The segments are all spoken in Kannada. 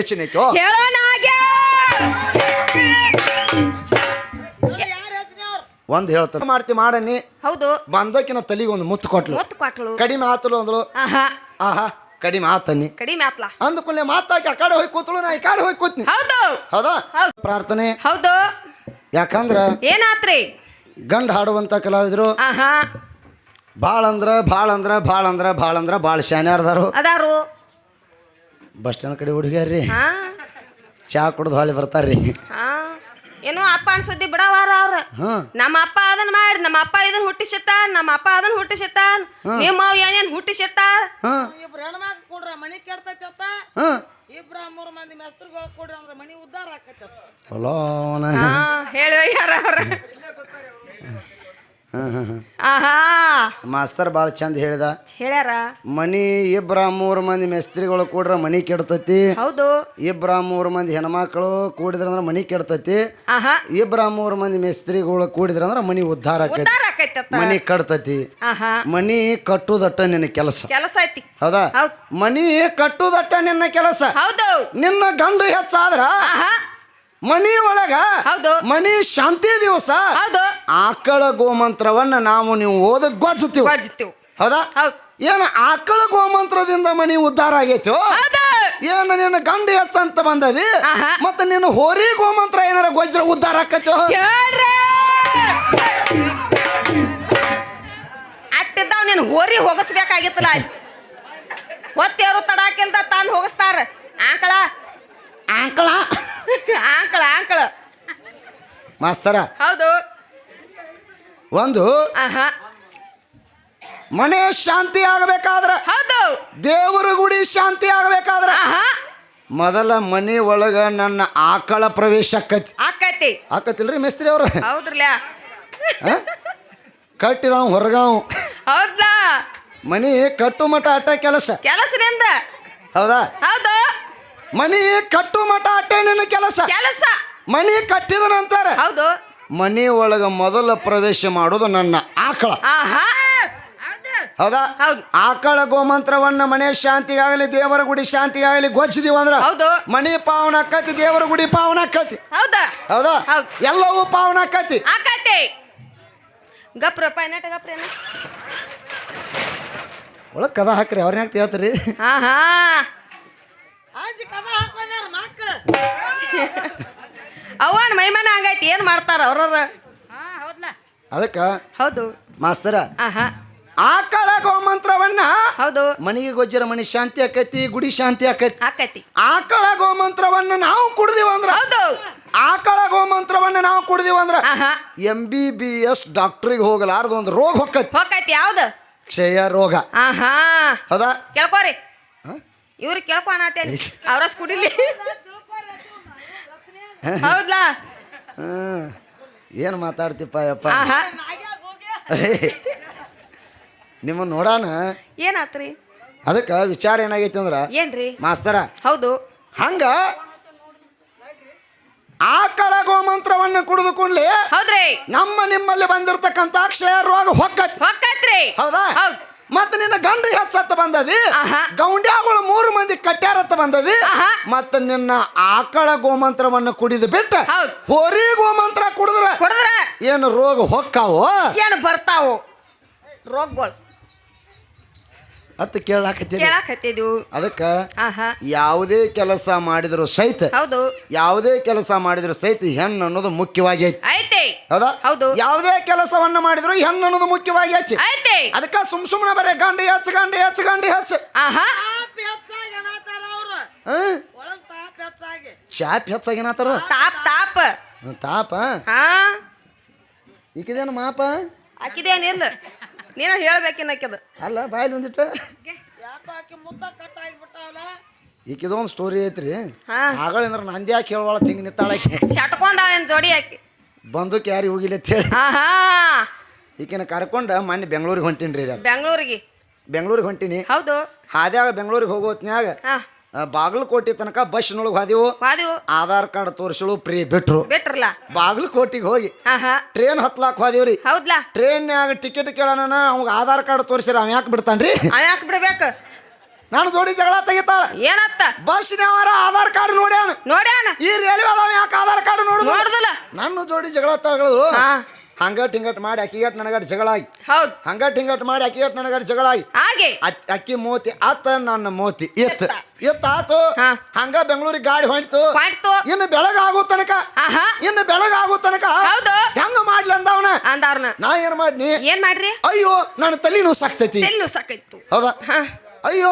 ಹೇಳೋಣ ಒಂದ್ ಹೇಳ್ತಾರೆ ಮಾಡ್ತಿ ಮಾಡನಿ ಹೌದು. ಬಂದಕಿನ ತಲಿಗೆ ಒಂದು ಮುತ್ತು ಕೊಟ್ಲು. ಮುತ್ತು ಕೊಟ್ಲು. ಕಡಿಮೆ ಆತಲು ಅಂದ್ಲು. ಆಹಾ. ಆಹಾ ಕಡಿಮೆ ಆತನಿ ಕಡಿಮೆ ಆತ್ಲ. ಅಂದ್ಕೊಳ್ಳೆ ಮಾತಾಕಿ ಆ ಕಡೆ ಹೋಗಿ ಕೂತಳು ನಾ ಈ ಕಡೆ ಹೋಗಿ ಕೂತ್ನಿ. ಹೌದು. ಹೌದಾ. ಪ್ರಾರ್ಥನೆ. ಹೌದು. ಯಾಕಂದ್ರ ಏನಾತ್ರಿ? ಗಂಡ ಹಾಡುವಂತ ಕಲಾವಿದರು. ಆಹಾ. ಭಾಳ ಬಾಳಂದ್ರ ಭಾಳ ಅಂದ್ರ ಭಾಳ ಅಂದ್ರ ಭಾಳ ಅಂದ್ರ ಭಾಳ ಶಾನ್ಯಾರ್ದಾರು. ಅದಾರು. ಬಸ್ ಸ್ಟ್ಯಾಂಡ್ ಕಡೆ ಹುಡುಗ್ಯಾರ್ರಿ. ಹಾ. ಚಾ ಕುಡ್ದು ಹೊಳಿ ಬರ್ತಾರ್ರಿ. ಹಾ. ಏನೋ ಅಪ್ಪ ಅನ್ಸುದ್ದಿ ಬಿಡವಾರ ಅವ್ರ. ಹಾ. ನಮ್ಮ ಅಪ್ಪ ಅದನ್ನ ಮಾಡಿ ನಮ್ಮ ಅಪ್ಪ ಇದನ್ನ ಹುಟ್ಟಿಸಿಟ್ಟ ನಮ್ಮ ಅಪ್ಪ ಅದನ್ನ ಹುಟ್ಟಿಸಿಟ್ಟ ನಿಮ್ಮ ಅವ್ ಏನೇನ್ ಹುಟ್ಟಿಸಿಟ್ಟ ಹಾ. ಇಬ್ರು ಹೆಣ್ಮಕ್ಳು ಕೊಡ್ರ ಮನಿ ಕೆಡ್ತೈತಿ ಅತ್ತ ಹಾ. ಇಬ್ರ ಮೂರು ಮಂದಿ ಮೆಸ್ತ್ರಿಗಳು ಕೊಡ್ರಿ ಅಂದ್ರೆ ಮನಿ ಉದ್ಧಾರ ಆಕೈತಿ ಅತ್ತ ಹಾ ಹೇಳುವ ಯಾರ ಅವ್ರ. ಆಹಾ. ಮಾಸ್ತರ್ ಭಾಳ ಚಂದ ಹೇಳಿದ. ಹೇಳ್ಯಾರ? ಮನಿ ಇಬ್ರ ಮೂರು ಮಂದಿ ಮೇಸ್ತ್ರಿಗಳು ಕೂಡ್ರ ಮನಿ ಕೆಡ್ತತಿ. ಹೌದು. ಇಬ್ರ ಮೂರು ಮಂದಿ ಹೆಣ್ಮಕ್ಳು ಕೂಡಿದ್ರಂದ್ರ ಮನಿ ಕೆಡ್ತತಿ. ಆಹಾ. ಇಬ್ರ ಮೂರು ಮಂದಿ ಮೇಸ್ತ್ರಿಗಳು ಕೂಡಿದ್ರಂದ್ರ ಮನಿ ಉದ್ಧಾರ ಆಕೈತಿ. ಉದ್ದಾರ ಮನಿ ಕಟ್ತತಿ. ಆಹಾ. ಮನಿ ಕಟ್ಟುದಟ್ಟ ನಿನ್ನ ಕೆಲಸ. ಕೆಲಸ ಐತಿ. ಹೌದಾ? ಹೌದ್. ಮನಿ ಕಟ್ಟುದಟ್ಟ ನಿನ್ನ ಕೆಲಸ. ಹೌದು. ನಿನ್ನ ಗಂಡು ಹೆಚ್ಚಾದ್ರ ಆಹಾ. ಮನಿ ಒಳಗ ಹೌದು. ಮನಿ ಶಾಂತಿ ದಿವಸ ಹೌದು. ಆಕಳ ಗೋಮಂತ್ರವನ್ನ ನಾವು ನೀವು ಓದ ಗೊಜ್ಜುತ್ತೀವಿ. ಗೊಜ್ಜುತ್ತೀವಿ. ಹೌದಾ? ಏನ ಆಕಳ ಗೋಮಂತ್ರದಿಂದ ಮನಿ ಉದ್ಧಾರ ಆಗೈತೋ? ಏನ ನಿನ್ನ ಗಂಡು ಹೆಚ್ಚಂತ ಬಂದದಿ? ಆಹಾ. ಮತ್ತೆ ನಿನ್ನ ಹೋರಿ ಗೋಮಂತ್ರ ಏನಾರ ಗೊಜ್ರ ಉದ್ಧಾರ ಆಕತ್ತು ಅಟ್ಟಿದ್ದಾವ್ ನೀನು ಹೋರಿ ಹೋಗಿಸ್ಬೇಕಾಗಿತ್ತಲ್ಲ. ಹೊತ್ತೇರು ತಡಾಕಿಲ್ದ ತಾನು ಹೋಗಿಸ್ತಾರ. ಆಕಳ. ಆಕಳ? ಆಂಕಳ ಆಂಕಳ. ಮಾಸ್ತರ ಹೌದು. ಒಂದು ಆಹಾ. ಮನೆ ಶಾಂತಿ ಆಗಬೇಕಾದ್ರ ಹೌದು. ದೇವರ ಗುಡಿ ಶಾಂತಿ ಆಗಬೇಕಾದ್ರ ಆಹಾ. ಮೊದಲ ಮನೆ ಒಳಗ ನನ್ನ ಆಕಳ ಪ್ರವೇಶ ಆಕತಿ. ಆಕತಿ. ಆಕತಿಲ್ರಿ ಮೇಸ್ತ್ರಿ ಅವ್ರ? ಹೌದ್ರಲ್ಲ. ಕಟ್ಟಿದಾವ್ ಹೊರಗಾವ್. ಹೌದಾ ಮನಿ ಕಟ್ಟು ಮಟ ಅಟ್ಟ ಕೆಲಸ. ಕೆಲಸದಿಂದ ಹೌದಾ? ಹೌದು. ಮನಿ ಕಟ್ಟು ಮಠ ಅಟ್ಟೆ ನಿನ್ನ ಕೆಲಸ. ಕೆಲಸ. ಮನಿ ಕಟ್ಟಿದ ನಂತರ ಹೌದು. ಮನಿ ಒಳಗ ಮೊದಲ ಪ್ರವೇಶ ಮಾಡೋದು ನನ್ನ ಆಕಳ. ಆಹಾ. ಹೌದಾ. ಹೌದು. ಆಕಳ ಗೋಮಂತ್ರವನ್ನ ಮನೆ ಶಾಂತಿಗಾಗಲಿ ದೇವರ ಗುಡಿ ಶಾಂತಿಗಾಗಲಿ ಗೊಜ್ಜಿದೀವ ಅಂದ್ರ ಹೌದು. ಮನಿ ಪಾವನ ಆಕತಿ ದೇವರ ಗುಡಿ ಪಾವನ ಆಕತಿ. ಹೌದಾ. ಎಲ್ಲವೂ ಪಾವನ ಆಕತಿ. ಗಪ್ರೇನ ಒಳಗ್ ಕದ ಹಾಕ್ರಿ ಅವ್ರನ್ನ ಯಾಕೆ ಹೇಳ್ತೀರಿ ಮಕ್ಳು ಅವನ್ ಮೈಮನ ಹಂಗೈತಿ ಏನ್ ಮಾಡ್ತಾರ ಅವ್ರವ್ರ? ಹಾ ಹೌದ್ಲ. ಅದಕ್ಕ ಹೌದು. ಮಾಸ್ತರ ಆಹಾ. ಆಕಳ ಗೋಮಂತ್ರವನ್ನ ಹೌದು. ಮನಿಗೆ ಗೊಜ್ಜರ ಮನಿ ಶಾಂತಿ ಆಕೈತಿ ಗುಡಿ ಶಾಂತಿ ಆಕೈತಿ. ಆಕೈತಿ. ಆಕಳ ಗೋಮಂತ್ರವನ್ನ ನಾವು ಕುಡ್ದಿವ ಅಂದ್ರ ಹೌದು. ಆಕಳ ಗೋಮಂತ್ರವನ್ನ ನಾವು ಕುಡ್ದಿವ ಅಂದ್ರ ಆಹಾ. ಎಂ ಬಿ ಬಿ ಎಸ್ ಡಾಕ್ಟ್ರಿಗೆ ಹೋಗಲಾರ್ದು ಒಂದು ರೋಗ ಹೊಕ್ಕೈತಿ. ಹೊಕ್ಕೈತಿ ಯಾವ್ದು? ಕ್ಷಯ ರೋಗ. ಆಹಾ. ಹೌದಾ? ಕೇಳ್ಕೋರಿ. ಹ? ಇವ್ರಿಗೆ ಕೇಳ್ಕೊ ಅನ್ನತ್ತೇನಿ ಅವ್ರಸ್ ಕುಡಿಲಿ. ಹೌದ್ಲಾ? ಏನು ಮಾತಾಡ್ತಿಪ್ಪ ಯಪ್ಪ? ನಿಮ್ಮ ನೋಡಾನ? ಏನಾತ್ರಿ? ಅದಕ್ಕೆ ವಿಚಾರ ಏನಾಗೈತಿ ಅಂದ್ರ ಏನ್ರಿ? ಮಾಸ್ತರ ಹೌದು. ಹಂಗ ಆಕಳ ಗೋಮಂತ್ರವನ್ನು ಕುಡಿದು ಕೂಡ್ಲೆ ಹೌದ್ರಿ. ನಮ್ಮ ನಿಮ್ಮಲ್ಲಿ ಬಂದಿರತಕ್ಕಂತ ಕ್ಷಯ ರೋಗ ಹೊಕ್ಕತ್ ಹೊಕ್ಕೈತ್ರಿ. ಹೌದಾ? ಹೌದ್. ಮತ್ತ ನಿನ್ನ ಗಂಡ ಹೆಚ್ಚತ್ತ ಬಂದದಿ. ಗೌಂಡ್ಯಾಗಳು ಮೂರು ಮಂದಿ ಕಟ್ಯಾರತ್ತ ಬಂದದಿ. ಮತ್ತ ನಿನ್ನ ಆಕಳ ಗೋಮಂತ್ರವನ್ನು ಕುಡಿದು ಬಿಟ್ಟ. ಹೋರಿ ಗೋಮಂತ್ರ ಕುಡಿದ್ರ ಕುಡಿದ್ರ ಏನು ರೋಗ ಹೊಕ್ಕಾವು ಏನು ಬರ್ತಾವು ರೋಗಗಳು ಅತ್ತ ಕೇಳಾಕತ್ತೀರಿ ಕೇಳಾಕತ್ತಿದ್ವು ಅದಕ್ಕ ಆಹಾ. ಯಾವುದೇ ಕೆಲಸ ಮಾಡಿದ್ರು ಸಹಿತ ಹೌದು. ಯಾವುದೇ ಕೆಲಸ ಮಾಡಿದ್ರು ಸಹಿತ ಹೆಣ್ಣು ಅನ್ನೋದು ಮುಖ್ಯವಾಗಿ ಐತಿ. ಐತೆ. ಹೌದಾ? ಹೌದು. ಯಾವುದೇ ಕೆಲಸವನ್ನ ಮಾಡಿದ್ರು ಹೆಣ್ಣು ಅನ್ನೋದು ಮುಖ್ಯವಾಗಿ ಹಚ್ಚಿ ಐತೆ. ಅದಕ್ಕ ಸುಮ್ ಸುಮ್ಮನೆ ಬರೇ ಗಾಂಡಿ ಹಚ್ಚ ಗಾಂಡಿ ಹಚ್ಚ ಗಾಂಡಿ ಹಚ್ಚ. ಆಹಾ. ಚಾಪ್ ಹೆಚ್ಚಾಗೇನಾತಾರ ತಾಪ್ ತಾಪ್. ತಾಪ? ಹಾ. ಈಕಿದೇನು ಮಾಪ? ಹಾಕಿದೇನಿಲ್ಲ ನೀನು ಹೇಳ್ಬೇಕಿನ್ನಕ್ಕಿದ ಅಲ್ಲ ಬಾಯಲ್ಲಿ ಒಂದಿಟ್ಟು. ಈಕಿದೊಂದು ಸ್ಟೋರಿ ಐತ್ರಿ. ಹಾ. ಆಗಳಿಂದ್ರ ನಂದಿ ಯಾಕೆ ಹೇಳುವಳ ತಿಂಗ್ ನಿತ್ತಾಳಕ್ಕೆ ಶಟ್ಕೊಂಡ ಏನ್ ಜೋಡಿ ಹಾಕಿ ಬಂದಕ್ಕೆ ಯಾರಿಗೆ ಹೋಗಿಲ್ಲ ಅಂತೇಳಿ ಆಹಾ. ಈಕಿನ ಕರ್ಕೊಂಡು ಮೊನ್ನೆ ಬೆಂಗಳೂರಿಗೆ ಹೊಂಟೀನಿ ರೀ ಬೆಂಗಳೂರಿಗೆ? ಬೆಂಗಳೂರಿಗೆ ಹೊಂಟೀನಿ. ಹೌದು. ಹಾದ್ಯಾಗ ಬೆಂಗಳೂರಿಗೆ ಹೋಗೋತ್ನ್ಯಾಗ ಹಾ. ಬಾಗಲಕೋಟೆ ತನಕ ಬಸ್ನೊಳಗೆ ಹೋದೆವು. ಹಾದಿವು. ಆಧಾರ್ ಕಾರ್ಡ್ ತೋರಿಸಲು ಪ್ರೀ ಬಿಟ್ರು. ಬಿಟ್ರಲ್ಲ? ಬಾಗಲಕೋಟಿಗೆ ಹೋಗಿ. ಟ್ರೈನ್ ಹತ್ಲಾಕ್ ಹೋದೇವ್ರಿ. ಹೌದ್ಲಾ? ಟ್ರೈನ್ಯಾಗ ಟಿಕೆಟ್ ಕೇಳೋಣ ಅವ್ಗ ಆಧಾರ್ ಕಾರ್ಡ್ ತೋರಿಸಿರ ಅವ ಯಾಕೆ ಬಿಡ್ತಾನ್ರಿ? ಯಾಕೆ ಬಿಡ್ಬೇಕು? ನಾನು ಜೋಡಿ ಜಗಳ ತೆಗಿತಾಳ. ಏನತ್ತ? ಬಸ್ನವರ ಆಧಾರ್ ಕಾರ್ಡ್ ನೋಡ್ಯಾನ. ನೋಡ್ಯಾನ? ಈ ರೈಲ್ವೆ ಅದಾವ ಯಾಕೆ ಆಧಾರ್ ಕಾರ್ಡ್ ನೋಡುದು? ನೋಡ್ದಲ್ಲ. ನನ್ನ ಜೋಡಿ ಜಗಳ ತಗೊಳ್ದು ಹಂಗಟ್ ಹಿಂಗಟ್ ಮಾಡಿ ಅಕ್ಕಿಗಟ್ ನನಗಟ್ ಜಗಳ ಹೌದು. ಹಂಗಟ್ ಹಿಂಗಟ್ ಮಾಡಿ ಅಕ್ಕಿಗಟ್ ನನಗಟ್ ಜಗಳ ಆಗಿ ಹಾಗೆ. ಅಕ್ಕಿ ಮೋತಿ ಆತ ನನ್ನ ಮೋತಿ ಎತ್ತ. ಎತ್ತ. ಆತು. ಹಂಗ ಬೆಂಗಳೂರಿಗೆ ಗಾಡಿ ಹೊಂಟು ಇನ್ನು ಬೆಳಗಾಗೋ ತನಕ. ಇನ್ನು ಬೆಳಗಾಗೋ ತನಕ. ಹೌದು. ಹೆಂಗ ಮಾಡ್ಲಿ ಅಂದವನ? ಅಂದವ್ರನ ನಾ ಏನ್ ಮಾಡ್ನಿ? ಏನ್ ಮಾಡ್ರಿ? ಅಯ್ಯೋ ನನ್ನ ತಲೆ ನೋವು ಸಾಕ್ತೈತಿ. ಹೌದಾ? ಹಾ. ಅಯ್ಯೋ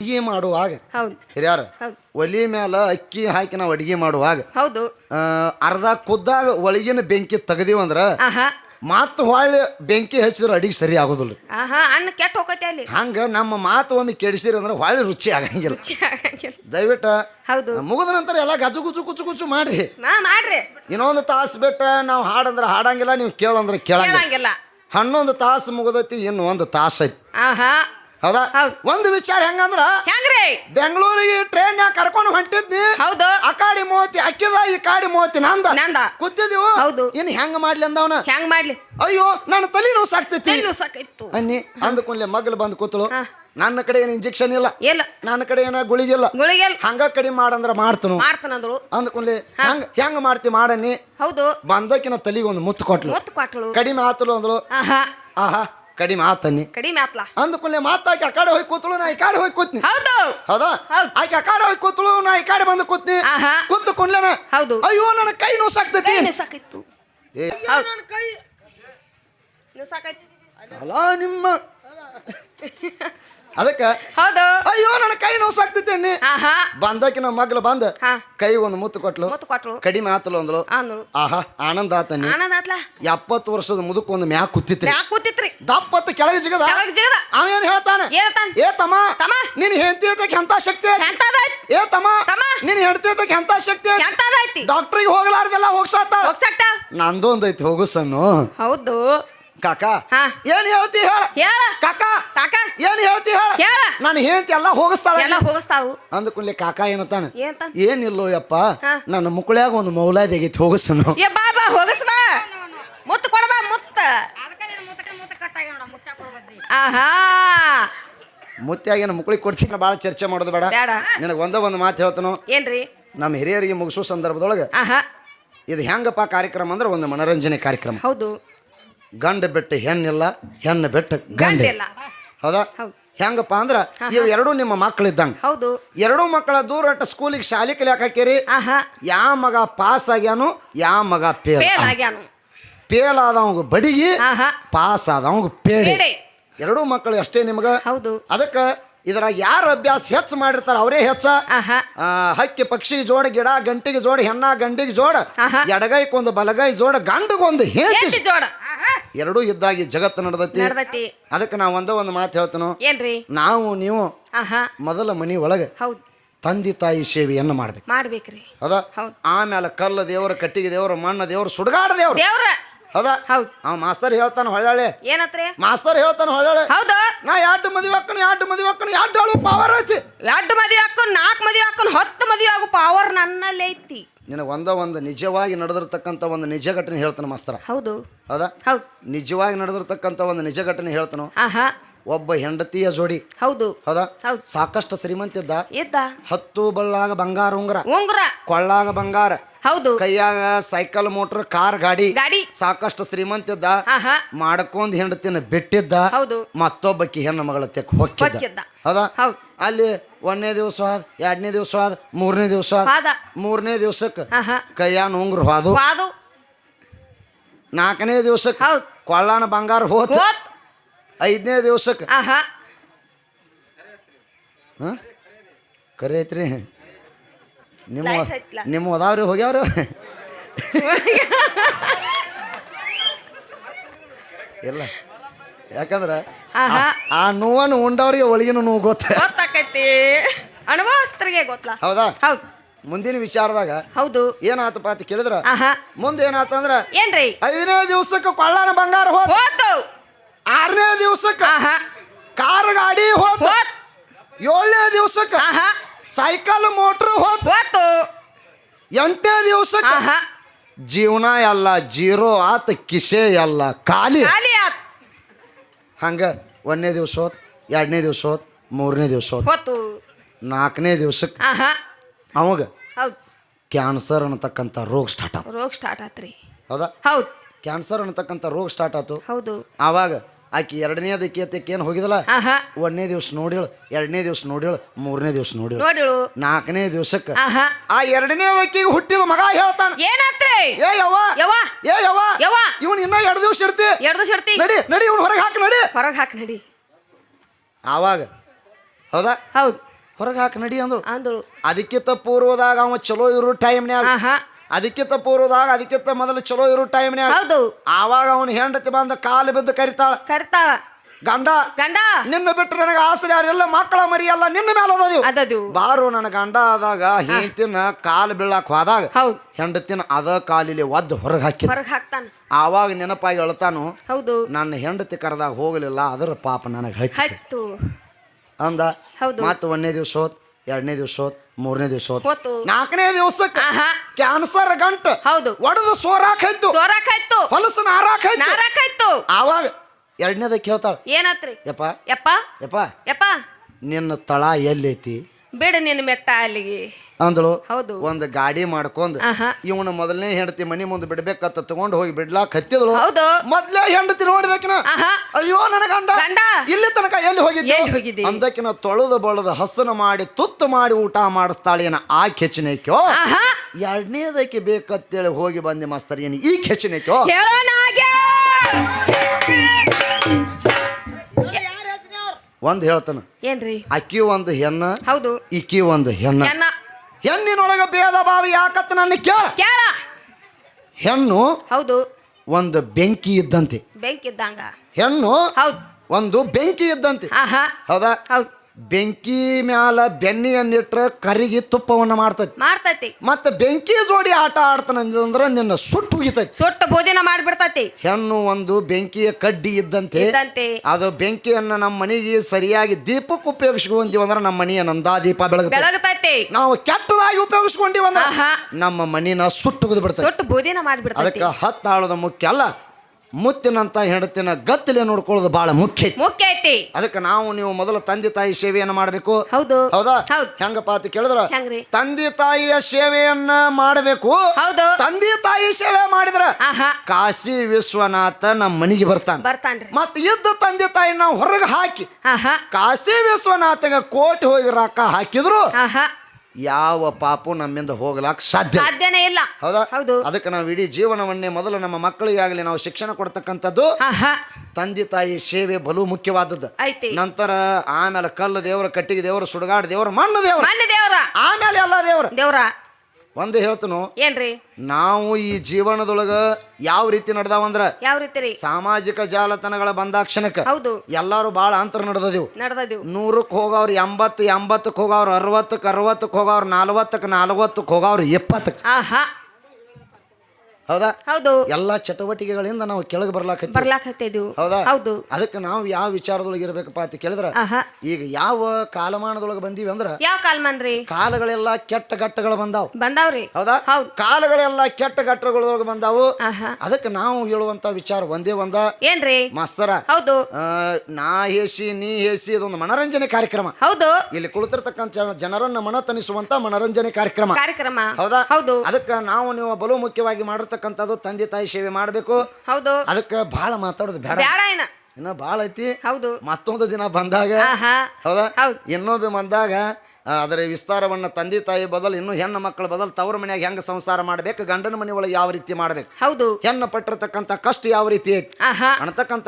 ಅಡಿಗೆ ಮಾಡುವಾಗ. ಹೌದು. ಹಿರಿಯಾರ ಹೌದ್. ಒಲಿ ಮ್ಯಾಲ ಅಕ್ಕಿ ಹಾಕಿ ನಾವು ಅಡಿಗೆ ಮಾಡುವಾಗ ಹೌದು. ಆ, ಅರ್ಧ ಕುದ್ದಾಗ ಒಳಗಿನ ಬೆಂಕಿ ತೆಗ್ದೀವಂದ್ರ ಆಹಾ. ಮಾತು ಹೊಳ್ಳಿ ಬೆಂಕಿ ಹಚ್ಚಿದ್ರೆ ಅಡಿಗೆ ಸರಿ ಆಗುದಿಲ್ಲ. ಆಹಾ ಅನ್ನ ಕೆಟ್ಟ ಹೋಗತ್ತೆ ಅಲ್ಲಿ. ಹಂಗ ನಮ್ಮ ಮಾತು ಒಮ್ಮೆ ಕೆಡಿಸಿರಿ ಅಂದ್ರೆ ಹೊಳ್ಳಿ ರುಚಿ ಆಗಂಗಿಲ್ಲ. ದಯವಿಟ್ಟು ಹೌದು. ಮುಗಿದ ನಂತರ ಎಲ್ಲ ಗಜು ಗುಜು ಕುಚು ಕುಚು ಮಾಡ್ರಿ. ಮಾಡ್ರಿ. ಇನ್ನೊಂದು ತಾಸು ಬಿಟ್ಟ ನಾವು ಹಾಡಂದ್ರೆ ಹಾಡಂಗಿಲ್ಲ ನೀವು ಕೇಳಂದ್ರೆ ಕೇಳಂಗಿಲ್ಲ. ಕೇಳಂಗಿಲ್ಲ. ಹನ್ನೊಂದು ತಾಸು ಮುಗಿದೈತಿ ಇನ್ನು ಒಂದು ತಾಸು ಐತಿ. ಆಹಾ. ಹೌದಾ? ಹೌದ್. ಒಂದು ವಿಚಾರ ಹೆಂಗಂದ್ರ ಹೆಂಗ್ರಿ? ಬೆಂಗಳೂರಿಗೆ ಟ್ರೈನ್ ಕರ್ಕೊಂಡು ಹೊಂಟಿದ್ದಿ? ಹೌದು. ಆ ಕಾಡಿ ಮೋತಿ ಅಕ್ಕಿದ ಈ ಕಾಡಿ ಮೋತಿ ನಂದ? ನಂದ. ಕುತ್ತಿದೀವ ಹೌದು. ಇನ್ ಹೆಂಗ ಮಾಡ್ಲಿ ಅಂದವನ? ಹೆಂಗ್ ಮಾಡ್ಲಿ? ಅಯ್ಯೋ ನನ್ನ ತಲೆ ನೋವು ಸಾಕ್ತೈತಿ. ತೆಲ್ಲು ಸಾಕಾಯ್ತು ಅನ್ನಿ ಅಂದ್ಕೊಂಡ್ಲೆ ಮಗ್ಳು ಬಂದು ಕೂತಳು. ಹಾ. ನನ್ನ ಕಡೆ ಏನು ಇಂಜೆಕ್ಷನ್ ಇಲ್ಲ? ಇಲ್ಲ. ನನ್ನ ಕಡೆ ಏನ ಗುಳಿಗಿಲ್ಲ ಗುಳಿಗೆಲ್ ಹಂಗ ಕಡಿಮೆ ಮಾಡಂದ್ರ ಮಾಡ್ತನು. ಮಾಡ್ತನಂದ್ಳು ಅಂದ್ಕೊಂಡ್ಲಿ ಹಂಗ ಹೆಂಗ್ ಮಾಡ್ತಿ ಮಾಡನ್ನಿ? ಹೌದು. ಬಂದಕಿನ ತಲೆಗೆ ಒಂದು ಮುತ್ತು ಕೊಟ್ಲು. ಮುತ್ತು ಕೊಟ್ಟಳು ಕಡಿಮೆ ಆತಲು ಅಂದಳು. ಆಹಾ. ಆಹಾ. ಕಡಿಮೆ ಆತನಿ ಕಡಿಮೆ ಆತ್ಲ? ಅಂದ್ಕೊಂಡ್ಲೆ ಮಾತಾಕಿ ಆ ಕಡೆ ಹೋಗಿ ಕೂತಳು ನಾ ಈ ಕಡೆ ಹೋಗಿ ಕೂತ್ನಿ. ಹೌದು. ಹೌದಾ? ಹೌದು. ಆಕೆ ಆ ಕಡೆ ಹೋಗಿ ಕೂತಳು ನಾ ಈ ಕಡೆ ಬಂದು ಕೂತ್ನಿ. ಆಹಾ. ಕೂತು ಕುಂಡ್ಲೇನ ಹೌದು. ಅಯ್ಯೋ ನನ್ನ ಕೈ ನೋವು ಸಾಕ್ತೈತಿ ಕೈ ಸಾಕಾಯ್ತು ಏ, ಹೌದು ಸಾಕಾಯ್ತು ಅಲ್ಲ ನಿಮ್ಮ ಅದಕ್ಕ ಹೌದು. ಅಯ್ಯೋ ನನ್ನ ಕೈ ನೋವು ಸಾಕ್ತಿದ್ದೇನೆ. ಆಹಾ. ಬಂದಕಿನ ಮಗ್ಳು ಬಂದ. ಹಾ. ಕೈ ಒಂದು ಮುತ್ತು ಕೊಟ್ಲು. ಕಡಿಮೆ ಆತಲು ಅಂದ್ಲು. ಅಂದ್ರು ಆಹಾ ಆನಂದ ಆತನಿ. ಆನಂದ ಆತ್ಲ? ಎಪ್ಪತ್ತು ವರ್ಷದ ಮುದುಕ ಒಂದು ಮ್ಯಾಕ್ ಕೂತಿತ್ರಿ. ಯಾಕೆ ಕೂತಿತ್ರಿ. ದಪ್ಪತ್ತು ಕೆಳಗೆ ಜಿಗದ. ಕೆಳಗ್ ಜಿಗದ. ಅವೇನ್ ಹೇಳ್ತಾನ? ಏನಂತಾನ? ಏ ತಮ್ಮ ತಮ್ಮ. ನಿನ್ ಹೆಂಡತಿ ಐತಕ್ಕೆ ಎಂತ ಶಕ್ತಿ ಐತಿ? ಏ ತಮ್ಮ ತಮ್ಮ. ನಿನ್ ಹೆಂಡತಿ ಐತಕ್ಕೆ ಎಂತ ಶಕ್ತಿ ಐತಿ? ಎಂತದಾಯ್ತಿ ಡಾಕ್ಟ್ರಿಗೆ ಹೋಗ್ಲಾರ್ದೆಲ್ಲ ಹೋಗ್ಸಾತ ನಂದೊಂದೈತಿ ನಂದೊಂದ್ ಐತಿ ಹೋಗು ಸಣ್ಣು ಹೌದು. ಕಾಕ ಹಾ. ಏನ್ ಹೇಳ್ತಿ ಹೇಳ? ಹೇಳ. ಕಾಕ ಕಾಕ. ಏನ್ ಹೇಳ್ತಿ ಹೇಳ? ಹೇಳ. ನಾನು ಹೇಳ್ತಿ ಎಲ್ಲ ಹೋಗಿಸ್ತಾಳ ಎಲ್ಲ ಹೋಗಿಸ್ತಾಳು. ಅಂದ್ಕೊಂಡ್ಲೆ ಕಾಕ ಏನಂತಾನ? ಏನಂತಾನ ಏನಿಲ್ಲೋ ಯಪ್ಪ ಹಾ. ನನ್ನ ಮುಕ್ಕಳ್ಯಾಗ ಒಂದು ಮೌಲಾದಿ ಆಗೈತಿ ಹೋಗಸನು ಏ ಬಾ ಬಾ ಹೋಗಸ್ಬಾ ಮುತ್ತ ಕೊಡಬಾ ಮುತ್ತ. ಆಹಾ. ಮುತ್ಯಾಗಿನ ಮುಕ್ಕಳಿಗೆ ಕೊಡ್ತೀನಿ ಭಾಳ ಚರ್ಚೆ ಮಾಡೋದು ಬೇಡ. ಬೇಡ. ನಿನಗೆ ಒಂದೇ ಒಂದು ಮಾತು ಹೇಳ್ತಾನು? ಏನ್ರಿ? ನಮ್ಮ ಹಿರಿಯರಿಗೆ ಮುಗಿಸೋ ಸಂದರ್ಭದೊಳಗೆ ಆಹಾ. ಇದು ಹೆಂಗಪ್ಪ ಕಾರ್ಯಕ್ರಮ ಅಂದ್ರೆ ಒಂದು ಮನೋರಂಜನೆ ಕಾರ್ಯಕ್ರಮ. ಹೌದು. ಗಂಡ ಬೆಟ್ಟ ಹೆಣ್ಣಿಲ್ಲ ಹೆಣ್ಣು ಬೆಟ್ಟ ಗಂಡ. ಗಂಡಿಲ್ಲ ಹೌದಾ? ಹೆಂಗಪ್ಪ ಅಂದ್ರ ಇವ್ ಎರಡೂ ನಿಮ್ಮ ಮಕ್ಕಳಿದ್ದಂಗೆ. ಹೌದು. ಎರಡೂ ಮಕ್ಕಳ ದೂರ ಅಟ್ಟ ಸ್ಕೂಲಿಗೆ ಶಾಲೆ ಕಲಿಯಾಕ ಹಾಕಿರಿ ಆಹಾ ಯಾವ ಮಗ ಪಾಸ್ ಆಗ್ಯಾನು ಯಾವ ಮಗ ಫೇಲ್ ಫೇಲ್ ಆಗ್ಯಾನು. ಫೇಲ್ ಆದವಂಗ ಬಡಿಗಿ ಆಹಾ ಪಾಸ್ ಆದವಂಗ ಪೇಡಿ. ಎರಡೂ ಮಕ್ಕಳು ಅಷ್ಟೇ ನಿಮ್ಗೆ? ಹೌದು. ಅದಕ್ಕೆ ಇದ್ರಾಗ ಯಾರು ಅಭ್ಯಾಸ ಹೆಚ್ಚು ಮಾಡಿರ್ತಾರ ಅವರೇ ಹೆಚ್ಚ? ಆಹಾ ಹಕ್ಕಿ ಪಕ್ಷಿಗೆ ಜೋಡ ಗಿಡ ಗಂಟಿಗೆ ಜೋಡ ಹೆಣ್ಣ ಗಂಡಿಗೆ ಜೋಡ. ಎಡಗೈಕೊಂದು ಬಲಗೈ ಜೋಡ ಗಂಡಗೊಂದು ಜೋಡ. ಎರಡೂ ಇದ್ದಾಗಿ ಜಗತ್ತು ನಡೆದತಿ. ನಡ್ದೈತಿ. ಅದಕ್ಕೆ ನಾವು ಒಂದೇ ಒಂದು ಮಾತು ಹೇಳ್ತೇನೋ? ಏನ್ರಿ? ನಾವು ನೀವು ಆಹಾ. ಮೊದಲ ಮನಿ ಒಳಗೆ ಹೌದು. ತಂದೆ ತಾಯಿ ಸೇವೆಯನ್ನು ಮಾಡ್ಬೇಕು. ಮಾಡ್ಬೇಕ್ರಿ. ಹೌದಾ? ಹೌದು. ಆಮೇಲೆ ಕಲ್ಲು ದೇವರು ಕಟ್ಟಿಗೆ ದೇವರು ಮಣ್ಣ ದೇವರು ಸುಡಗಾಡ ದೇವ್ರು. ದೇವ್ರ. ಹೌದಾ? ಹೌದು. ಅವ ಮಾಸ್ತರ್ ಹೇಳ್ತಾನ ಹೊಳ್ಳಾಳೆ ಏನತ್ರಿ? ಮಾಸ್ತರ್ ಹೇಳ್ತಾನ ಹೊಳ್ಳಾಳೆ ಹೌದು. ನಾ ಎರಡು ಮದಿ ಹಾಕನು ಎರಡು ಮದಿ ಹಾಕನು ಎರಡು ಹೇಳು ಪವರ್ ಐತಿ. ಎರಡು ಮದಿ ಹಾಕೊಂಡು ನಾಲ್ಕು ಮದಿ ಹಾಕೊಂಡು ಹತ್ತು ಮದಿ ಆಗೋ ಪವರ್ ನನ್ನಲ್ಲಿ ಐತಿ. ನಿನಗೆ ಒಂದ ಒಂದು ನಿಜವಾಗಿ ನಡೆದಿರ್ತಕ್ಕಂಥ ಒಂದು ನಿಜ ಘಟನೆ ಹೇಳ್ತಾನೆ ಮಾಸ್ತರ. ಹೌದು. ಹೌದಾ? ಹೌದು. ನಿಜವಾಗಿ ನಡೆದಿರ್ತಕ್ಕಂಥ ಒಂದು ನಿಜ ಘಟನೆ ಹೇಳ್ತಾನು. ಆಹಾ. ಒಬ್ಬ ಹೆಂಡತಿಯ ಜೋಡಿ. ಹೌದು. ಹೌದಾ? ಹೌದು. ಸಾಕಷ್ಟು ಶ್ರೀಮಂತ ಇದ್ದ. ಹತ್ತು ಬಳ್ಳಾಗ ಬಂಗಾರ ಉಂಗುರ. ಉಂಗುರ. ಕೊಳ್ಳಾಗ ಬಂಗಾರ. ಹೌದು. ಕೈಯಾಗ ಸೈಕಲ್ ಮೋಟರ್ ಕಾರ್ ಗಾಡಿ. ಗಾಡಿ. ಸಾಕಷ್ಟು ಶ್ರೀಮಂತಿದ್ದ ಆಹಾ. ಮಾಡ್ಕೊಂಡ್ ಹೆಂಡತಿನ ಬಿಟ್ಟಿದ್ದ. ಹೌದು. ಮತ್ತೊಬ್ಬಕಿ ಹೆಣ್ಣು ಮಗಳ ತೆಕ್ ಹೊಕ್ಕಿದ್ದ ಹೊಕ್ಕಿದ್ದ. ಹೌದಾ? ಹೌದು. ಅಲ್ಲಿ ಒಂದನೇ ದಿವಸ ಆದ ಎರಡನೇ ದಿವಸ ಆದ ಮೂರನೇ ದಿವಸ ಆದ. ಪಾದ ಮೂರನೇ ದಿವಸಕ್ಕೆ ಕೈಯಾನ ಉಂಗ್ರ ಹೋದು. ನಾಲ್ಕನೇ ದಿವಸಕ್ಕೆ ಕೊಳ್ಳಾನ ಬಂಗಾರ ಹೋತ್. ಐದನೇ ದಿವಸಕ್ಕೆ ಕರೆ ಐತ್ರಿ ನಿಮ್ಮ. ನಿಮ್ಮ ಅದಾವ್ರಿ ಹೋಗ್ಯಾವ್ರಿ? ಇಲ್ಲ. ಯಾಕಂದ್ರ ಆಹಾ. ಆ ನೋವನ್ನು ಉಂಡವ್ರಿಗೆ ಒಳಗಿನ ನೋವು ಗೊತ್ತ? ಗೊತ್ತಾಕೈತಿ. ಅನುಭವಸ್ಥರಿಗೆ ಗೊತ್ತಲ್ಲ ಹೌದಾ? ಹೌದು. ಮುಂದಿನ ವಿಚಾರದಾಗ ಹೌದು. ಏನಾತಪ್ಪ ಅಂತ ಕೇಳಿದ್ರ? ಆಹಾ. ಮುಂದೆ ಏನಾತಂದ್ರ ಏನ್ರಿ? ಐದನೇ ದಿವಸಕ್ಕೆ ಕೊಳ್ಳಾನ ಬಂಗಾರ ಹೋತ್. ಹೋತು. ಆರನೇ ದಿವಸಕ್ಕೆ ಆಹಾ. ಕಾರ್ ಗಾಡಿ ಹೋತ್. ಹೋತ್. ಏಳನೇ ದಿವಸಕ್ಕೆ ಆಹಾ. ಸೈಕಲ್ ಮೋಟರ್ ಹೋತ್. ಹೋತು. ಎಂಟನೇ ದಿವಸಕ್ಕೆ ಆಹಾ. ಜೀವನ ಎಲ್ಲ ಜೀರೋ ಆತ ಕಿಸೆ ಎಲ್ಲ ಖಾಲಿ. ಖಾಲಿ ಆತ್. ಹಂಗ ಒಂದನೇ ದಿವಸ ಹೋತ್ ಎರಡನೇ ದಿವಸ ಹೋತ್ ಮೂರನೇ ದಿವಸ ಹೋತ್ ನಾಲ್ಕನೇ ದಿವಸಕ್ಕೆ ಆಹಾ. ಅವಾಗ ಹೌದು. ಕ್ಯಾನ್ಸರ್ ಅನ್ನತಕ್ಕಂಥ ರೋಗ ಸ್ಟಾರ್ಟ್ ಆಯ್ತು ರೋಗ ಸ್ಟಾರ್ಟ್ ಆತ್ರಿ. ಹೌದಾ? ಹೌದು. ಕ್ಯಾನ್ಸರ್ ಅನ್ನತಕ್ಕಂಥ ರೋಗ ಸ್ಟಾರ್ಟ್ ಆಯ್ತು ಹೌದು. ಆವಾಗ ಆಕಿ ಎರಡನೇದಕ್ಕೆ ಅತ್ತಕ್ಕೆ ಏನು ಹೋಗಿದಲ್ಲ? ಆಹಾ. ಒಂದನೇ ದಿವ್ಸ ನೋಡಿಳು ಎರಡನೇ ದಿವ್ಸ ನೋಡಿಳು ಮೂರನೇ ದಿವ್ಸ ನೋಡಿಳು. ನೋಡಿಳು. ನಾಲ್ಕನೇ ದಿವ್ಸಕ್ಕೆ ಆಹಾ. ಆ ಎರಡನೇದಕ್ಕೆ ಹುಟ್ಟಿದ ಮಗ ಹೇಳ್ತಾನ. ಏನತ್ರಿ? ಏ ಯವ್ವ. ಯವ್ವ. ಏ ಯವ್ವ. ಯವ್ವ. ಇವನು ಇನ್ನ ಎರಡು ದಿವ್ಸ ಇಡ್ತಿ. ಎರಡು ದಿವಸ ಶರ್ತಿ ನಡಿ ನಡಿ ಇವನು ಹೊರಗೆ ಹಾಕಿ ನಡಿ. ಹೊರಗೆ ಹಾಕಿ ನಡಿ. ಆವಾಗ ಹೌದಾ? ಹೌದು. ಹೊರಗೆ ಹಾಕಿ ನಡಿ ಅಂದ್ರು ಅಂದಳು. ಅದಕ್ಕಿಂತ ಪೂರ್ವದಾಗ ಅವ ಚಲೋ ಇರೋ ಟೈಮ್ನ್ಯಾಗ ಆಹಾ. ಅದಕ್ಕಿಂತ ಪೂರ್ವದಾಗ ಅದಕ್ಕಿಂತ ಮೊದಲು ಚಲೋ ಇರೋ ಟೈಮ್ನ್ಯಾಗ ಹೌದು. ಆವಾಗ ಅವನು ಹೆಂಡತಿ ಬಂದ ಕಾಲು ಬಿದ್ದು ಕರಿತಾಳ. ಕರಿತಾಳ. ಗಂಡ ಗಂಡ. ನಿನ್ನ ಬಿಟ್ಟರೆ ನನಗೆ ಆಸರೆ ಯಾರೆಲ್ಲ ಮಕ್ಕಳ ಮರಿ ಎಲ್ಲ ನಿನ್ನ ಮೇಲೆ ಅದದು. ಬಾರು ನನ್ನ ಗಂಡ ಆದಾಗ ಹೆಂಡತಿನ ಕಾಲು ಬೀಳಾಕ್ ಹೋದಾಗ ಹೌದು. ಹೆಂಡತಿನ ಅದ ಕಾಲಿಲಿ ಒದ್ದು ಹೊರಗೆ ಹಾಕಿ ಹೊರಗ್ ಹಾಕ್ತಾನ. ಆವಾಗ ನೆನಪಾಗಿ ಅಳ್ತಾನು ಹೌದು. ನನ್ನ ಹೆಂಡತಿ ಕರೆದಾಗ ಹೋಗಲಿಲ್ಲ ಅದರ ಪಾಪ ನನಗೆ ಹತ್ತು. ಅಂದ ಹೌದು. ಮತ್ತೆ ಒಂದನೇ ದಿವಸ ಹೋತ್ ಎರಡನೇ ದಿವ್ಸ ಹೋತ್. ಮೂರನೇ ದಿವಸ ಹೋತ್ ನಾಲ್ಕನೇ ದಿವಸಕ್ಕೆ ಕ್ಯಾನ್ಸರ್ ಗಂಟು. ಹೌದು. ಒಡೆದು ಸೋರಾಕಾಯ್ತು. ಸೋರಾಕಾಯ್ತು. ಹೊಲಸು ನಾರಾಕಾಯ್ತು. ನಾರಾಕಾಯ್ತು. ಆವಾಗ ಎರಡನೇದ ಕೇಳ್ತಾಳ ಏನತ್ರಿ? ಯಪ್ಪ. ಯಪ್ಪ. ಯಪ್ಪ. ಯಪ್ಪ. ನಿನ್ನ ತಳ ಎಲ್ಲೈತಿ? ಬೇಡ ನಿನ್ನ ಮೆಟ್ಟ ಅಲ್ಲಿಗೆ. ಅಂದಳು. ಹೌದು. ಒಂದು ಗಾಡಿ ಮಾಡ್ಕೊಂಡು ಇವನು ಮೊದಲನೇ ಹೆಂಡತಿ ಮನಿ ಮುಂದೆ ಬಿಡ್ಬೇಕತ್ತ ತಗೊಂಡ್ ಹೋಗಿ ಬಿಡ್ಲಾಕ್ ಹತ್ತಿದಳು. ಹೌದು. ಮೊದ್ಲೇ ಹೆಂಡತಿ ನೋಡಿದಕಿನ ಅಯ್ಯೋ ನನ್ನ ಗಂಡ. ಗಂಡ. ಇಲ್ಲಿ ತನಕ ಎಲ್ಲಿ ಹೋಗಿದ್ದೆ? ಅಂದಕ್ಕಿನ? ಅಂದಕಿನ ತೊಳೆದು ಬಳದು ಹಸನ ಮಾಡಿ ತುತ್ತು ಮಾಡಿ ಊಟ ಮಾಡಿಸ್ತಾಳೇನ ಆ ಕೆಚ್ಚನೇಕ್ಯೋ ಎರಡನೇದಕ್ಕೆ ಬೇಕತ್ತೇಳಿ ಹೋಗಿ ಬಂದೆ ಮಾಸ್ತರ್ ಏನು? ಈ ಕೆಚ್ಚನೇಕ್ಯೋ ಒಂದ್ ಯಾರು ಹೆಚ್ಚಿನ ಅವ್ರು? ಒಂದು ಹೇಳ್ತಾನ. ಏನ್ರಿ? ಅಕ್ಕಿ ಒಂದು ಹೆಣ್ಣ ಹೌದು. ಇಕ್ಕಿ ಒಂದು ಹೆಣ್ಣ. ಹೆಣ್ಣಿನೊಳಗ ಭೇದ ಭಾವ ಯಾಕತ್ತ ನನ್ನ ಕೇಳ? ಕೇಳ. ಹೆಣ್ಣು ಹೌದು. ಒಂದು ಬೆಂಕಿ ಇದ್ದಂತೆ. ಬೆಂಕಿ ಇದ್ದಂಗ. ಹೆಣ್ಣು ಹೌದು. ಒಂದು ಬೆಂಕಿ ಇದ್ದಂತೆ. ಆಹಾ. ಹೌದಾ? ಹೌದ್. ಬೆಂಕಿ ಮ್ಯಾಲ ಬೆಣ್ಣೆಯನ್ನಿಟ್ರೆ ಕರಿಗಿ ತುಪ್ಪವನ್ನ ಮಾಡ್ತೈತಿ. ಮಾಡ್ತೈತಿ. ಮತ್ತೆ ಬೆಂಕಿ ಜೋಡಿ ಆಟ ಆಡ್ತಾನಂದ್ರೆ ನಿನ್ನ ಸುಟ್ಟು ಹೋಗಿತೈತಿ ಸುಟ್ಟ ಬೋದಿನ ಮಾಡ್ಬಿಡ್ತೈತಿ. ಹೆಣ್ಣು ಒಂದು ಬೆಂಕಿಯ ಕಡ್ಡಿ ಇದ್ದಂತೆ. ಅದು ಬೆಂಕಿಯನ್ನ ನಮ್ಮ ಮನೆಗೆ ಸರಿಯಾಗಿ ದೀಪಕ್ಕೆ ಉಪಯೋಗಿಸ್ಕೊಂತೀವಿ ಅಂದ್ರೆ ನಮ್ಮ ಮನೆಯ ನಂದಾ ದೀಪ ಬೆಳಗುತ್ತೆ. ನಾವು ಕೆಟ್ಟದಾಗಿ ಉಪಯೋಗಿಸ್ಕೊಂಡಿವ ಅಂದ್ರ ನಮ್ಮ ಮನಿನ ಸುಟ್ಟು ಬಿಡ್ತೈತಿ ಸುಟ್ಟು ಬೋದಿನ ಮಾಡ್ಬಿಡ್ತೈತಿ. ಅದಕ್ಕೆ ಹತ್ತಾಳದ ಮುಖ್ಯ ಅಲ್ಲ ಮುತ್ತಿನಂತ ಹೆಂಡತಿನ ಗತ್ತಲೆ ನೋಡ್ಕೊಳ್ಳೋದು ಬಹಳ ಮುಖ್ಯ ಐತಿ. ಮುಖ್ಯ ಐತಿ. ಅದಕ್ಕೆ ನಾವು ನೀವು ಮೊದಲು ತಂದೆ ತಾಯಿ ಸೇವೆಯನ್ನು ಮಾಡಬೇಕು. ಹೌದು. ಹೌದಾ? ಹೌದ್. ಹೆಂಗಪ್ಪ ಅಂತ ಕೇಳಿದ್ರ ಹೆಂಗ್ರಿ? ತಂದೆ ತಾಯಿಯ ಸೇವೆಯನ್ನ ಮಾಡಬೇಕು. ಹೌದು. ತಂದೆ ತಾಯಿ ಸೇವೆ ಮಾಡಿದ್ರ ಆಹಾ. ಕಾಶಿ ವಿಶ್ವನಾಥ ನಮ್ಮ ಮನೆಗೆ ಬರ್ತಾನೆ. ಬರ್ತಾನ್ರಿ. ಮತ್ ಇದ್ದ ತಂದೆ ತಾಯಿ ನಾವು ಹೊರಗೆ ಹಾಕಿ ಆಹಾ. ಕಾಶಿ ವಿಶ್ವನಾಥಗ ಕೋಟಿ ಹೋಗಿ ರೊಕ್ಕ ಹಾಕಿದ್ರು ಆಹಾ. ಯಾವ ಪಾಪು ನಮ್ಮಿಂದ ಹೋಗ್ಲಾಕ್ ಸಾಧ್ಯ. ಸಾಧ್ಯನೇ ಇಲ್ಲ. ಹೌದಾ? ಹೌದು. ಅದಕ್ಕೆ ನಾವು ಇಡೀ ಜೀವನವನ್ನೇ ಮೊದಲು ನಮ್ಮ ಮಕ್ಕಳಿಗಾಗಲಿ ನಾವು ಶಿಕ್ಷಣ ಕೊಡ್ತಕ್ಕಂಥದ್ದು ಆಹಾ. ತಂದೆ ತಾಯಿ ಸೇವೆ ಬಲು ಮುಖ್ಯವಾದದ್ದು. ಐತಿ ನಂತರ ಆಮೇಲೆ ಕಲ್ಲು ದೇವರು ಕಟ್ಟಿಗೆ ದೇವರು ಸುಡಗಾಡ ದೇವರು ಮಣ್ಣು ದೇವರು. ಮಣ್ಣ ದೇವ್ರ. ಆಮೇಲೆ ಎಲ್ಲ ದೇವರು. ದೇವ್ರ. ಒಂದು ಹೇಳ್ತನು. ಏನ್ರಿ? ನಾವು ಈ ಜೀವನದೊಳಗ ಯಾವ ರೀತಿ ನಡೆದಾವಂದ್ರ ಯಾವ ರೀತಿ ರೀ? ಸಾಮಾಜಿಕ ಜಾಲತಾಣಗಳ ಬಂದಾಕ್ಷಣಕ್ಕ ಹೌದು. ಎಲ್ಲಾರು ಭಾಳ ಅಂತರ ನಡೆದದಿವು. ನಡ್ದದಿವ್. ನೂರಕ್ಕೆ ಹೋಗವ್ರು ಎಂಬತ್ತು ಎಂಬತ್ತಕ್ಕೆ ಹೋಗವ್ರು ಅರವತ್ತಕ್ಕೆ ಅರವತ್ತಕ್ಕೆ ಹೋಗವ್ರ ನಾಲ್ವತ್ತಕ್ಕೆ ನಲ್ವತ್ತಕ್ಕೆ ಹೋಗವ್ರು ಎಪ್ಪತ್ತಕ್ಕೆ ಆಹಾ. ಹೌದಾ? ಹೌದು. ಎಲ್ಲಾ ಚಟುವಟಿಕೆಗಳಿಂದ ನಾವು ಕೆಳಗೆ ಬರ್ಲಾಕ ಬರ್ಲಾಕ್ ಹೌದಾ? ಹೌದು. ಅದಕ್ಕೆ ನಾವು ಯಾವ ವಿಚಾರದೊಳಗೆ ಇರ್ಬೇಕಪ್ಪ ಅಂತ ಕೇಳಿದ್ರ ಈಗ ಯಾವ ಕಾಲಮಾನದೊಳಗೆ ಬಂದೀವಿ ಅಂದ್ರ ಯಾವ ಕಾಲಮಾನ ರೀ ಕಾಲಗಳೆಲ್ಲ ಕೆಟ್ಟ ಘಟ್ಟಗಳು ಬಂದಾವ್. ಬಂದಾವ್ರಿ ಹೌದಾ? ಹೌದು. ಕಾಲಗಳೆಲ್ಲ ಕೆಟ್ಟ ಘಟ್ಟಗಳೊಳಗೆ ಬಂದಾವು. ಅದಕ್ಕೆ ನಾವು ಹೇಳುವಂತ ವಿಚಾರ ಒಂದೇ ಒಂದ. ಏನ್ರಿ? ಮಾಸ್ತರ ಹೌದು. ನಾ ಹೇಸಿ ನೀ ಹೇಸಿ ಇದೊಂದು ಮನರಂಜನೆ ಕಾರ್ಯಕ್ರಮ. ಹೌದು. ಇಲ್ಲಿ ಕುಳಿತಿರ್ತಕ್ಕಂಥ ಜನ- ಜನರನ್ನ ಮನ ತನಿಸುವಂತ ಮನರಂಜನೆ ಕಾರ್ಯಕ್ರಮ. ಕಾರ್ಯಕ್ರಮ. ಹೌದಾ? ಹೌದು. ಅದಕ್ಕೆ ನಾವು ನೀವು ಬಲು ಮುಖ್ಯವಾಗಿ ಮಾಡಿರ್ತಕ್ಕಂಥದ್ದು ತಂದೆ ತಾಯಿ ಸೇವೆ ಮಾಡಬೇಕು. ಹೌದು. ಅದಕ್ಕೆ ಬಹಳ ಮಾತಾಡೋದು ಬೇಡ. ಇನ್ನೂ ಏನ ಇನ್ನ ಭಾಳ ಐತಿ. ಹೌದು. ಮತ್ತೊಂದು ದಿನ ಬಂದಾಗ ಹೌದಾ? ಇನ್ನೊಬ್ಬ ಬಂದಾಗ ಅದರ ವಿಸ್ತಾರವನ್ನ ತಂದೆ ತಾಯಿ ಬದಲು ಇನ್ನು ಹೆಣ್ಣು ಮಕ್ಕಳ ಬದಲು ತವರ ಮನೆಯಾಗ ಹೆಂಗ ಸಂಸಾರ ಮಾಡ್ಬೇಕು ಗಂಡನ ಮನೆ ಒಳಗೆ ಯಾವ ರೀತಿ ಮಾಡ್ಬೇಕು? ಹೌದು. ಹೆಣ್ಣು ಪಟ್ಟಿರ್ತಕ್ಕಂಥ ಕಷ್ಟ ಯಾವ ರೀತಿ ಐತಿ? ಆಹಾ.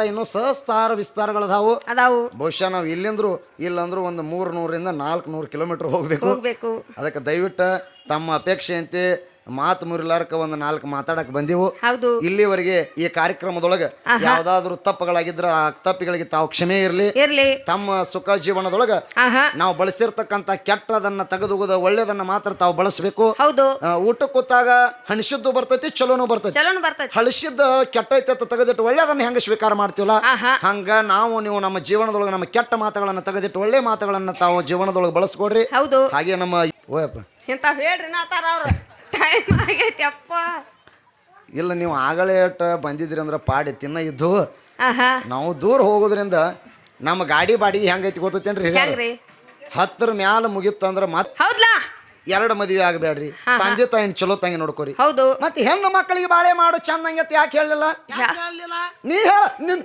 ಇನ್ನು ಸಹಸ್ತಾರ ವಿಸ್ತಾರಗಳದಾವು ಅದಾವು. ಬಹುಶಃ ನಾವು ಇಲ್ಲಿಂದ್ರು ಇಲ್ಲಂದ್ರು ಒಂದು ಮೂರು ನೂರಿಂದ ನಾಲ್ಕು ನೂರು ಕಿಲೋಮೀಟರ್ ಹೋಗ್ಬೇಕು. ಹೋಗ್ಬೇಕು. ಅದಕ್ಕೆ ದಯವಿಟ್ಟು ತಮ್ಮ ಅಪೇಕ್ಷೆಯಂತೆ ಮಾತು ಮುರಿಲಾರಕ ಒಂದು ನಾಲ್ಕು ಮಾತಾಡಕ್ ಬಂದೆವು. ಹೌದು. ಇಲ್ಲಿವರೆಗೆ ಈ ಕಾರ್ಯಕ್ರಮದೊಳಗೆ ಯಾವ್ದಾದ್ರು ತಪ್ಪುಗಳಾಗಿದ್ರ ಆ ತಪ್ಪಿಗಳಿಗೆ ತಾವು ಕ್ಷಮೆ ಇರಲಿ. ಇರ್ಲಿ. ತಮ್ಮ ಸುಖ ಜೀವನದೊಳಗ ಆಹಾ. ನಾವು ಬಳಸಿರ್ತಕ್ಕಂತ ಕೆಟ್ಟದನ್ನ ತೆಗೆದುಗುದ ಒಳ್ಳೇದನ್ನ ಮಾತ್ರ ತಾವು ಬಳಸಬೇಕು. ಹೌದು. ಊಟ ಕೂತಾಗ ಹಣಿಸಿದ್ದು ಬರ್ತೈತಿ ಚಲೋನು ಬರ್ತೈತಿ. ಚಲೋನು ಬರ್ತೈತಿ. ಹಳಿಸಿದ್ದ ಕೆಟ್ಟೈತೆ ಅಂತ ತೆಗೆದಿಟ್ಟು ಒಳ್ಳೇದನ್ನ ಹೆಂಗ ಸ್ವೀಕಾರ ಮಾಡ್ತೀವಲ್ಲ? ಆಹಾ. ಹಂಗ ನಾವು ನೀವು ನಮ್ಮ ಜೀವನದೊಳಗೆ ನಮ್ಮ ಕೆಟ್ಟ ಮಾತುಗಳನ್ನ ತೆಗೆದಿಟ್ಟು ಒಳ್ಳೆ ಮಾತುಗಳನ್ನ ತಾವು ಜೀವನದೊಳಗೆ ಬಳಸ್ಕೊಡ್ರಿ. ಹೌದು. ಹಾಗೆ ನಮ್ಮ ಓಯಪ್ಪ. ಇಂತ ಹೇಳ್ರಿ ನಾತಾರ ಅವ್ರ. ಟೈಮ್ ಆಗೈತಿ ಅಪ್ಪ. ಇಲ್ಲ ನೀವು ಆಗಲೇ ಅಟ್ ಬಂದಿದ್ರಿ ಅಂದ್ರೆ ಪಾಡಿ ತಿನ್ನ ಇದ್ದು. ಆಹಾ. ನಾವು ದೂರ ಹೋಗೋದ್ರಿಂದ ನಮ್ಮ ಗಾಡಿ ಬಾಡಿಗೆ ಹೆಂಗೈತಿ ಗೊತ್ತೇನ್ರಿ? ಹೆಂಗ್ರಿ? ಹತ್ತರ ಮ್ಯಾಲ ಮುಗಿತ್ತಂದ್ರ ಮತ್ ಹೌದ್ಲಾ? ಎರಡು ಮದುವೆ ಆಗಬೇಡ್ರಿ. ಹಾ, ಹಾ. ತಂದೆ ತಾಯಿನ ಚಲೋ ತಂಗಿ ನೋಡ್ಕೋರಿ. ಹೌದು. ಮತ್ತೆ ಹೆಣ್ಣು ಮಕ್ಕಳಿಗೆ ಬಾಳೆ ಮಾಡು ಚಂದಂಗತಿ ಯಾಕೆ ಹೇಳಲಿಲ್ಲ? ಯಾಕೆ ಹೇಳಲಿಲ್ಲ? ನೀ ಹೇಳ ನಿನ್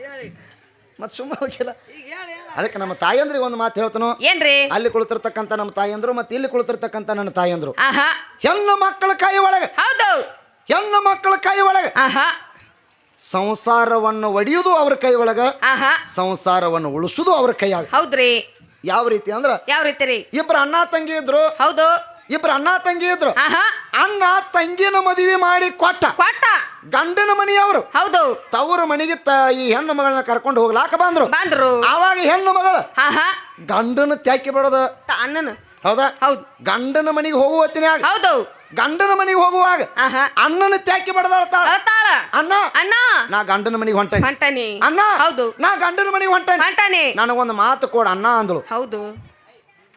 ಹೇಳಿ ಮತ್ತೆ ಸುಮ್ಮನೆ ಹೋಗಿಲ್ಲ ಅದಕ್ಕೆ ನಮ್ಮ ತಾಯಂದ್ರಿಗೆ ಒಂದು ಮಾತು ಹೇಳ್ತಾನು. ಏನ್ರಿ? ಅಲ್ಲಿ ಕುಳಿತಿರ್ತಕ್ಕಂಥ ನಮ್ಮ ತಾಯಂದ್ರು ಮತ್ತೆ ಇಲ್ಲಿ ಕುಳಿತಿರ್ತಕ್ಕಂಥ ನನ್ನ ತಾಯಂದ್ರು. ಆಹಾ. ಹೆಣ್ಣು ಮಕ್ಕಳ ಕೈ ಒಳಗೆ. ಹೌದು. ಹೆಣ್ಣು ಮಕ್ಕಳ ಕೈ ಒಳಗೆ. ಆಹಾ. ಸಂಸಾರವನ್ನು ಒಡೆಯುವುದು ಅವ್ರ ಕೈ ಒಳಗ. ಆಹಾ. ಸಂಸಾರವನ್ನು ಉಳಿಸುದು ಅವ್ರ ಕೈಯಾಗ. ಹೌದ್ರಿ. ಯಾವ ರೀತಿ ಅಂದ್ರ? ಯಾವ ರೀತಿ ರೀ? ಇಬ್ರು ಅಣ್ಣ ತಂಗಿ ಇದ್ರು. ಹೌದು. ಇಬ್ರು ಅಣ್ಣ ತಂಗಿ ಇದ್ರು. ಆಹಾ. ಅಣ್ಣ ತಂಗಿನ ಮದುವೆ ಮಾಡಿ ಕೊಟ್ಟ. ಕೊಟ್ಟ. ಗಂಡನ ಮನೆಯವರು ಹೌದು. ತವರು ಮನೆಗೆ ತ ಈ ಹೆಣ್ಣು ಮಗಳನ್ನ ಕರ್ಕೊಂಡು ಹೋಗ್ಲಾಕ ಬಂದ್ರು. ಬಂದ್ರು. ಆವಾಗ ಹೆಣ್ಣು ಮಗಳು ಗಂಡನ ತ್ಯಾಕಿ ಬಿಡೋದ. ಅಣ್ಣನ. ಹೌದಾ? ಹೌದು. ಗಂಡನ ಮನೆಗೆ ಹೋಗುವ ಹೊತ್ತಿನ್ಯಾಗ ಹೌದು. ಗಂಡನ ಮನೆಗೆ ಹೋಗುವಾಗ ಆಹಾ ಅಣ್ಣನ ತ್ಯಾಕಿ ಬಡದಾಳ್ತಾಳ ಅಳ್ತಾಳ. ಅಣ್ಣ. ಅಣ್ಣ. ನಾ ಗಂಡನ ಮನೆಗೆ ಹೊಂಟೇನಿ. ಹೊಂಟನಿ. ಅಣ್ಣ. ಹೌದು. ನಾ ಗಂಡನ ಮನೆಗೆ ಹೊಂಟೇನಿ. ಹೊಂಟನಿ. ನನಗೊಂದು ಮಾತು ಕೊಡ ಅಣ್ಣ ಅಂದಳು. ಹೌದು.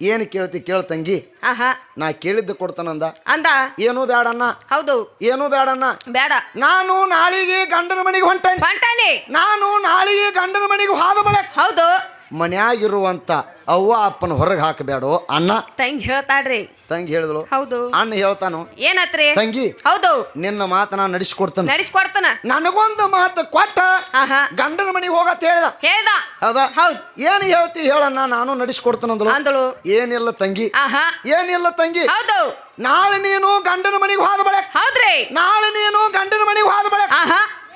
ಏನು ಕೇಳ್ತಿ ಕೇಳ ತಂಗಿ? ಆಹಾ. ನಾ ಕೇಳಿದ್ದು ಕೊಡ್ತಾನಂದ ಅಂದ. ಏನೂ ಬೇಡಣ್ಣ ಹೌದು. ಏನೂ ಬೇಡಣ್ಣ ಬೇಡ ನಾನು ನಾಳಿಗೆ ಗಂಡನ ಮನೆಗೆ ಹೊಂಟೇನಿ. ಹೊಂಟಾನಿ. ನಾನು ನಾಳಿಗೆ ಗಂಡನ ಮನೆಗೆ ಹಾದು ಬಳಕ ಹೌದು. ಮನ್ಯಾಗಿರುವಂತ ಅವ್ವ ಅಪ್ಪನ ಹೊರಗೆ ಹಾಕಬೇಡು ಅಣ್ಣ? ತಂಗಿ ಹೇಳ್ತಾಳ್ರಿ. ತಂಗಿ ಹೇಳಿದಳು ಹೌದು. ಅಣ್ಣ ಹೇಳ್ತಾನು. ಏನತ್ರಿ? ತಂಗಿ ಹೌದು. ನಿನ್ನ ಮಾತ ನಾ ನಡೆಸ್ಕೊಡ್ತಾನೆ. ನಡೆಸ್ಕೊಡ್ತಾನ. ನನಗೊಂದು ಮಾತು ಕೊಟ್ಟ? ಆಹಾ. ಗಂಡನ ಮನೆಗೆ ಹೋಗತ್ ಹೇಳ್ದ ಹೇಳ್ದ. ಹೌದಾ? ಹೌದು. ಏನು ಹೇಳ್ತಿ ಹೇಳಣ್ಣ ನಾನು ನಡೆಸ್ಕೊಡ್ತಾನಂದಳು ಅಂದಳು. ಏನಿಲ್ಲ ತಂಗಿ. ಆಹಾ. ಏನಿಲ್ಲ ತಂಗಿ. ಹೌದು. ನಾಳೆ ನೀನು ಗಂಡನ ಮನೆಗೆ ಹೋದ ಬಳಕ್ ಹೌದ್ರಿ. ನಾಳೆ ನೀನು ಗಂಡನ ಮನೆಗೆ ಹೋದ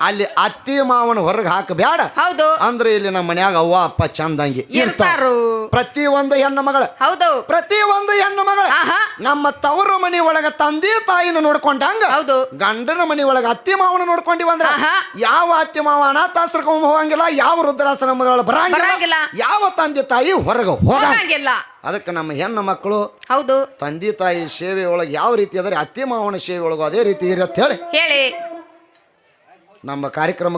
ಅಲ್ಲಿ ಅತ್ತಿ ಮಾವನ ಹೊರಗೆ ಹಾಕಬೇಡ ಹೌದು. ಅಂದ್ರೆ ಇಲ್ಲಿ ನಮ್ಮ ಮನ್ಯಾಗ ಅವ್ವ ಅಪ್ಪ ಚಂದಂಗಿ ಇರ್ತಾರ. ಪ್ರತಿ ಒಂದು ಹೆಣ್ಣು ಮಗಳ. ಹೌದು. ಪ್ರತಿ ಒಂದು ಹೆಣ್ಣು ಮಗಳ. ನಮ್ಮ ತವರು ಮನೆ ಒಳಗ ತಂದೆ ತಾಯಿನ ನೋಡ್ಕೊಂಡಂಗ ಹೌದು. ಗಂಡನ ಮನೆ ಒಳಗ ಅತ್ತಿ ಮಾವನ ನೋಡ್ಕೊಂಡಿವಂದ್ರ ಬಂದ್ರ ಯಾವ ಅತ್ತಿ ಮಾವ ಅನಾಥಾಶ್ರಮ ಹೋಗಂಗಿಲ್ಲ ಯಾವ ವೃದ್ಧಾಶ್ರಮಗಳ ಬರಂಗಿಲ್ಲ. ಬರಂಗಿಲ್ಲ. ಯಾವ ತಂದೆ ತಾಯಿ ಹೊರಗೆ ಹೋಗ ಹೋಗಂಗಿಲ್ಲ. ಅದಕ್ಕೆ ನಮ್ಮ ಹೆಣ್ಣು ಮಕ್ಕಳು ಹೌದು. ತಂದೆ ತಾಯಿ ಸೇವೆ ಒಳಗೆ ಯಾವ ರೀತಿ ಅದ್ರೆ ಅತ್ತಿ ಮಾವನ ಸೇವೆ ಒಳಗೆ ಅದೇ ರೀತಿ ಇರತ್ತೆ ಹೇಳಿ. ಹೇಳಿ. ನಮ್ಮ ಕಾರ್ಯಕ್ರಮ